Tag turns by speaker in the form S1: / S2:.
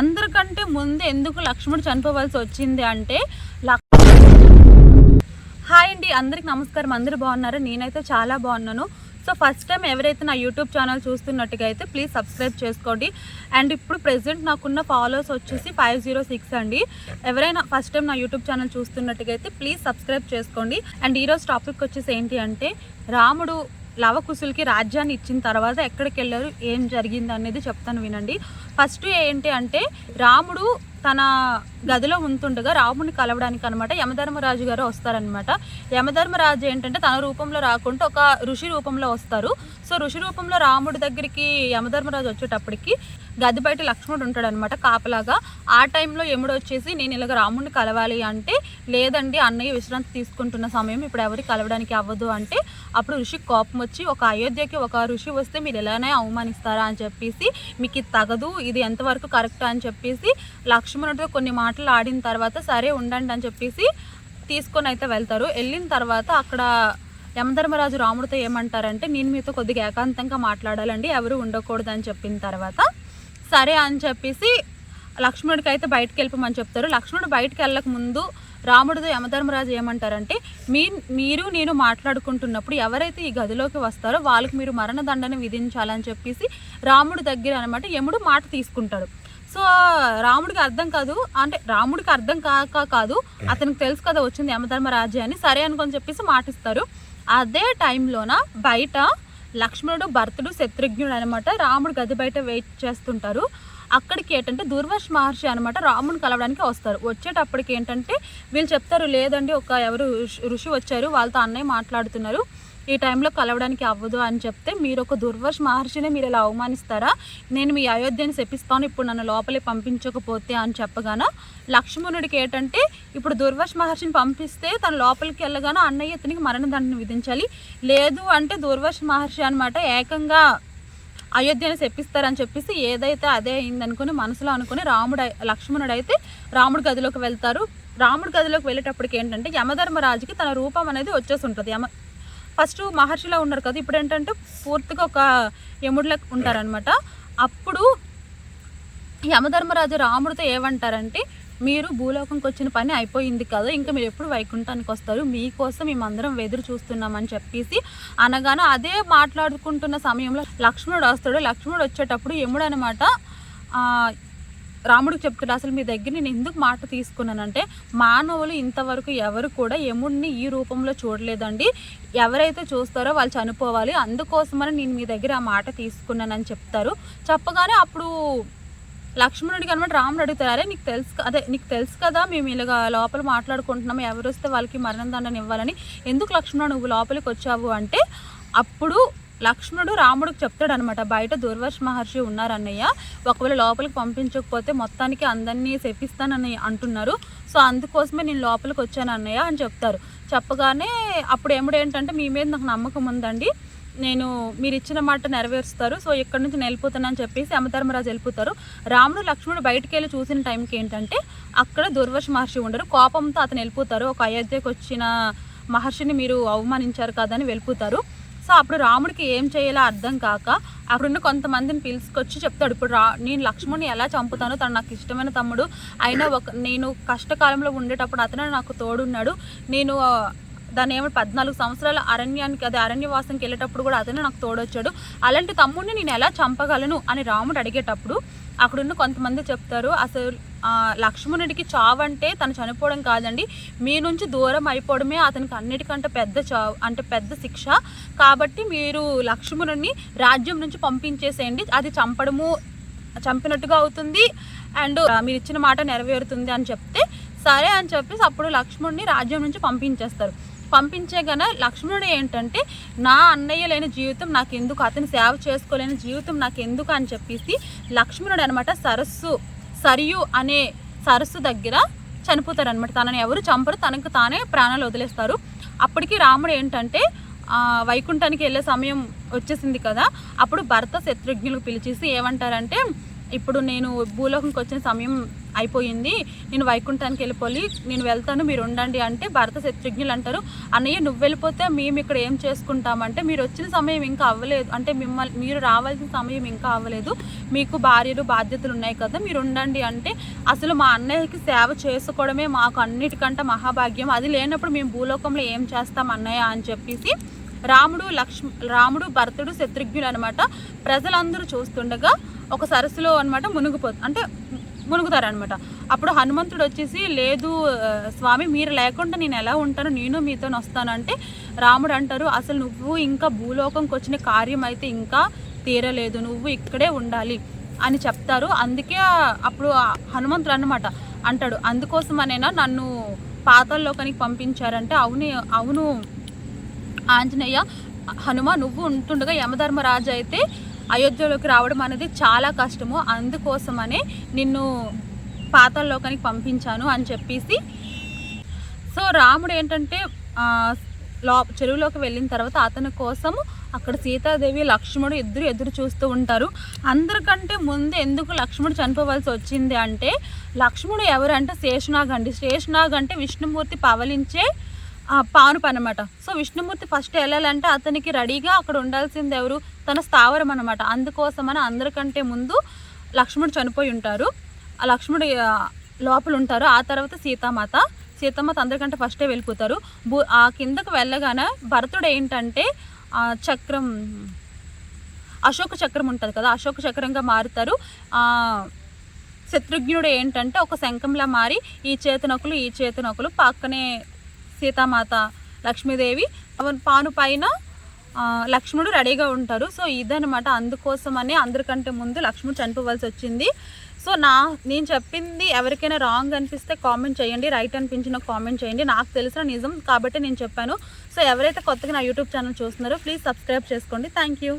S1: అందరికంటే ముందు ఎందుకు లక్ష్మణుడు చనిపోవాల్సి వచ్చింది అంటే హాయ్ అండి అందరికి నమస్కారం. అందరు బాగున్నారు? నేనైతే చాలా బాగున్నాను. సో ఫస్ట్ టైం ఎవరైతే నా యూట్యూబ్ ఛానల్ చూస్తున్నట్టుగా అయితే ప్లీజ్ సబ్స్క్రైబ్ చేసుకోండి. అండ్ ఇప్పుడు ప్రెసెంట్ నాకున్న ఫాలోవర్స్ వచ్చేసి ఫైవ్ జీరో సిక్స్ అండి. ఎవరైనా ఫస్ట్ టైం నా యూట్యూబ్ ఛానల్ చూస్తున్నట్టుగా అయితే ప్లీజ్ సబ్స్క్రైబ్ చేసుకోండి. అండ్ ఈరోజు టాపిక్ వచ్చేసి ఏంటి అంటే రాముడు లవకుశులకి రాజ్యాన్ని ఇచ్చిన తర్వాత ఎక్కడికి వెళ్ళారు ఏం జరిగింది అనేది చెప్తాను వినండి. ఫస్ట్ ఏంటి అంటే రాముడు తన గదిలో ఉంటుండగా రాముడిని కలవడానికి అనమాట యమధర్మరాజు గారు వస్తారనమాట యమధర్మరాజు ఏంటంటే తన రూపంలో రాకుండా ఒక ఋషి రూపంలో వస్తారు. సో ఋషి రూపంలో రాముడి దగ్గరికి యమధర్మరాజు వచ్చేటప్పటికి గది బయట లక్ష్మణుడు ఉంటాడనమాట కాపలాగా. ఆ టైంలో యముడు వచ్చేసి నేను ఇలాగ రాముడిని కలవాలి అంటే లేదండి అన్నయ్య విశ్రాంతి తీసుకుంటున్న సమయం ఇప్పుడు ఎవరికి కలవడానికి అవ్వదు అంటే అప్పుడు ఋషికి కోపం వచ్చి ఒక అయోధ్యకి ఒక ఋషి వస్తే మీరు ఎలానే అవమానిస్తారా? అని చెప్పేసి మీకు ఇది తగదు ఇది ఎంతవరకు కరెక్ట్? అని చెప్పేసి లక్ష్మణుడితో కొన్ని మాటలు ఆడిన తర్వాత సరే ఉండండి అని చెప్పేసి తీసుకొని అయితే వెళ్తారు. వెళ్ళిన తర్వాత అక్కడ యమధర్మరాజు రాముడితో ఏమంటారంటే నేను మీతో కొద్దిగా ఏకాంతంగా మాట్లాడాలండి ఎవరు ఉండకూడదు అని చెప్పిన తర్వాత సరే అని చెప్పేసి లక్ష్మణుడికి అయితే బయటకు వెళ్ళిపోమని చెప్తారు. లక్ష్మణుడు బయటకు వెళ్ళక ముందు రాముడితో యమధర్మరాజు ఏమంటారంటే మీ మీరు నేను మాట్లాడుకుంటున్నప్పుడు ఎవరైతే ఈ గదిలోకి వస్తారో వాళ్ళకి మీరు మరణదండన విధించాలని చెప్పేసి రాముడి దగ్గర అనమాట యముడు మాట తీసుకుంటాడు. సో రాముడికి అర్థం కాదు. అంటే రాముడికి అర్థం కాక కాదు. అతనికి తెలుసు కదా వచ్చింది యమధర్మరాజు అని. సరే అనుకొని చెప్పేసి మాటిస్తారు. అదే టైంలోన బయట లక్ష్మణుడు భర్తుడు శత్రుఘ్నుడు అనమాట రాముడు గది బయట వెయిట్ చేస్తుంటారు. అక్కడికి ఏంటంటే దుర్వాష మహర్షి అనమాట రాముని కలవడానికి వస్తారు. వచ్చేటప్పటికి ఏంటంటే వీళ్ళు చెప్తారు లేదండి ఒక ఎవరు ఋషి వచ్చారు వాళ్ళతో అన్నయ్య మాట్లాడుతున్నారు. ఈ టైంలో కలవడానికి అవ్వదు అని చెప్తే మీరు ఒక దుర్వర్ష మహర్షిని మీరు ఇలా అవమానిస్తారా? నేను మీ అయోధ్యని శపిస్తాను ఇప్పుడు నన్ను లోపలి పంపించకపోతే అని చెప్పగాన? లక్ష్మణుడికి ఏంటంటే ఇప్పుడు దుర్వర్ష మహర్షిని పంపిస్తే తన లోపలికి వెళ్ళగానే అన్నయ్య ఇతనికి మరణదండన విధించాలి. లేదు అంటే దుర్వర్ష మహర్షి అనమాట ఏకంగా అయోధ్యను చెప్పిస్తారని చెప్పేసి ఏదైతే అదే అయిందనుకుని మనసులో అనుకుని రాముడు లక్ష్మణుడు అయితే రాముడి గదిలోకి వెళ్తారు. రాముడి గదిలోకి వెళ్ళేటప్పటికి ఏంటంటే యమధర్మరాజుకి తన రూపం అనేది వచ్చేసి ఉంటుంది. యమ ఫస్ట్ మహర్షిలో ఉన్నారు కదా ఇప్పుడు ఏంటంటే పూర్తిగా ఒక యముడిలా ఉంటారనమాట అప్పుడు యమధర్మరాజు రాముడితో ఏమంటారంటే మీరు భూలోకంకి వచ్చిన పని అయిపోయింది కదా ఇంకా మీరు ఎప్పుడు వైకుంఠానికి వస్తారు మీకోసం మేమందరం ఎదురు చూస్తున్నామని చెప్పేసి అనగానే అదే మాట్లాడుకుంటున్న సమయంలో లక్ష్మణుడు వస్తాడు. లక్ష్మణుడు వచ్చేటప్పుడు యముడు అనమాట రాముడికి చెప్తాడు అసలు మీ దగ్గర నేను ఎందుకు మాట తీసుకున్నానంటే మానవులు ఇంతవరకు ఎవరు కూడా యముడిని ఈ రూపంలో చూడలేదండి. ఎవరైతే చూస్తారో వాళ్ళు చనిపోవాలి. అందుకోసమని నేను మీ దగ్గర ఆ మాట తీసుకున్నానని చెప్తారు. చెప్పగానే అప్పుడు లక్ష్మణుడికి అనమాట రాముడు అడుగుతారే? అరే నీకు తెలుసు అదే నీకు తెలుసు కదా మేము ఇలాగా లోపల మాట్లాడుకుంటున్నాం. ఎవరు వస్తే వాళ్ళకి మరణదండని ఇవ్వాలని ఎందుకు లక్ష్మణ నువ్వు లోపలికి వచ్చావు? అంటే అప్పుడు లక్ష్మణుడు రాముడికి చెప్తాడు అనమాట బయట దుర్వర్ష మహర్షి ఉన్నారన్నయ్య ఒకవేళ లోపలికి పంపించకపోతే మొత్తానికి అందరినీ శపిస్తానని అంటున్నారు. సో అందుకోసమే నేను లోపలికి వచ్చాను అన్నయ్య అని చెప్తారు. చెప్పగానే అప్పుడు ఏమిడు ఏంటంటే మీ మీద నాకు నమ్మకం ఉందండి. నేను మీరు ఇచ్చిన మాట నెరవేరుస్తారు. సో ఇక్కడ నుంచి నేను వెళ్ళిపోతానని చెప్పేసి యమధర్మరాజు వెళ్ళిపోతారు. రాముడు లక్ష్మణుడు బయటికి వెళ్ళి చూసిన టైంకి ఏంటంటే అక్కడ దుర్వర్ష మహర్షి ఉండరు. కోపంతో అతను వెళ్ళిపోతారు. ఒక అయోధ్యకు వచ్చిన మహర్షిని మీరు అవమానించారు కదా అని వెళ్ళిపోతారు. సో అప్పుడు రాముడికి ఏం చేయాలో అర్థం కాక అక్కడున్న కొంతమందిని పిలుచుకొచ్చి చెప్తాడు. ఇప్పుడు రా నేను లక్ష్మణ్ని ఎలా చంపుతానో తను నాకు ఇష్టమైన తమ్ముడు. అయినా ఒక నేను కష్టకాలంలో ఉండేటప్పుడు అతను నాకు తోడున్నాడు. నేను దాని ఏమో పద్నాలుగు సంవత్సరాల అరణ్యానికి అదే అరణ్యవాసంకి వెళ్ళేటప్పుడు కూడా అతను నాకు తోడొచ్చాడు. అలాంటి తమ్ముడిని నేను ఎలా చంపగలను అని రాముడు అడిగేటప్పుడు అక్కడున్న కొంతమంది చెప్తారు. అసలు లక్ష్మణుడికి లక్ష్మణుడికి చావంటే తను చనిపోవడం కాదండి. మీ నుంచి దూరం అయిపోవడమే అతనికి అన్నిటికంటే పెద్ద చావు అంటే పెద్ద శిక్ష. కాబట్టి మీరు లక్ష్మణుడిని రాజ్యం నుంచి పంపించేసేయండి. అది చంపడము చంపినట్టుగా అవుతుంది. అండ్ మీరు ఇచ్చిన మాట నెరవేరుతుంది అని చెప్తే సరే అని చెప్పేసి అప్పుడు లక్ష్మణుడిని రాజ్యం నుంచి పంపించేస్తారు. పంపించేగానే లక్ష్మణుడు ఏంటంటే నా అన్నయ్య లేని జీవితం నాకు ఎందుకు అతని సేవ చేసుకోలేని జీవితం నాకు ఎందుకు అని చెప్పేసి లక్ష్మణుడు అనమాట సరస్సు సరియు అనే సరస్సు దగ్గర చనిపోతారు అనమాట తనని ఎవరు చంపరు తనకు తానే ప్రాణాలు వదిలేస్తారు. అప్పటికి రాముడు ఏంటంటే వైకుంఠానికి వెళ్ళే సమయం వచ్చేసింది కదా అప్పుడు భర్త శత్రుఘ్నులకు పిలిచేసి ఏమంటారంటే ఇప్పుడు నేను భూలోకంకి వచ్చిన సమయం అయిపోయింది. నేను వైకుంఠానికి వెళ్ళిపోయి నేను వెళ్తాను మీరు ఉండండి అంటే భరత శత్రుఘ్నులు అంటారు. అన్నయ్య నువ్వు వెళ్ళిపోతే మేము ఇక్కడ ఏం చేసుకుంటామంటే మీరు వచ్చిన సమయం ఇంకా అవ్వలేదు. అంటే మిమ్మల్ని మీరు రావాల్సిన సమయం ఇంకా అవ్వలేదు. మీకు భార్యలు బాధ్యతలు ఉన్నాయి కదా మీరు ఉండండి అంటే అసలు మా అన్నయ్యకి సేవ చేసుకోవడమే మాకు అన్నిటికంటే మహాభాగ్యం. అది లేనప్పుడు మేము భూలోకంలో ఏం చేస్తాం అన్నయ్య? అని చెప్పేసి రాముడు లక్ష్మ రాముడు భరతుడు శత్రుఘ్నులు అనమాట ప్రజలందరూ చూస్తుండగా ఒక సరస్సులో అనమాట మునిగిపో అంటే మునుగుతారనమాట అప్పుడు హనుమంతుడు వచ్చేసి లేదు స్వామి మీరు లేకుండా నేను ఎలా ఉంటాను నేను మీతో వస్తానంటే రాముడు అంటారు అసలు నువ్వు ఇంకా భూలోకంకి వచ్చిన కార్యం అయితే ఇంకా తీరలేదు నువ్వు ఇక్కడే ఉండాలి అని చెప్తారు. అందుకే అప్పుడు హనుమంతుడు అనమాట అంటాడు. అందుకోసమనేనా నన్ను పాతాల్లోకానికి పంపించారంటే అవును అవును ఆంజనేయ హనుమ నువ్వు ఉంటుండగా యమధర్మరాజు అయితే అయోధ్యలోకి రావడం అనేది చాలా కష్టము. అందుకోసమనే నిన్ను పాతాల్లోకానికి పంపించాను అని చెప్పేసి. సో రాముడు ఏంటంటే లో చెరువులోకి వెళ్ళిన తర్వాత అతని కోసము అక్కడ సీతాదేవి లక్ష్మణుడు ఇద్దరు ఎదురు చూస్తూ ఉంటారు. అందరికంటే ముందు ఎందుకు లక్ష్మణుడు చనిపోవాల్సి వచ్చింది అంటే లక్ష్మణుడు ఎవరంటే శేషనాగ్ అండి శేషనాగ్ అంటే విష్ణుమూర్తి పవలించే పానుపు అనమాట సో విష్ణుమూర్తి ఫస్ట్ వెళ్ళాలంటే అతనికి రెడీగా అక్కడ ఉండాల్సింది ఎవరు? తన స్థావరం అనమాట అందుకోసమని అందరికంటే ముందు లక్ష్మణుడు చనిపోయి ఉంటారు. ఆ లక్ష్మణుడు లోపల ఉంటారు. ఆ తర్వాత సీతామాత. సీతామాత అందరికంటే ఫస్టే వెళ్ళిపోతారు. భూ ఆ కిందకు వెళ్ళగానే భరతుడు ఏంటంటే ఆ, చక్రం అశోక చక్రం ఉంటుంది కదా అశోక చక్రంగా మారుతారు. శత్రుఘ్నుడు ఏంటంటే ఒక శంఖంలా మారి ఈ చేతనొకలు ఈ చేతనొకలు పక్కనే సీతామాత లక్ష్మీదేవి పాను పైన లక్ష్మణుడు రెడీగా ఉంటారు. సో ఇదనమాట అందుకోసమనే అందరికంటే ముందు లక్ష్మణుడు చనిపోవాల్సి వచ్చింది. సో నా నేను చెప్పింది ఎవరికైనా రాంగ్ అనిపిస్తే కామెంట్ చేయండి రైట్ అనిపించిన కామెంట్ చేయండి. నాకు తెలిసిన నిజం కాబట్టి నేను చెప్పాను. సో ఎవరైతే కొత్తగా నా యూట్యూబ్ ఛానల్ చూస్తున్నారో ప్లీజ్ సబ్స్క్రైబ్ చేసుకోండి. Thank you.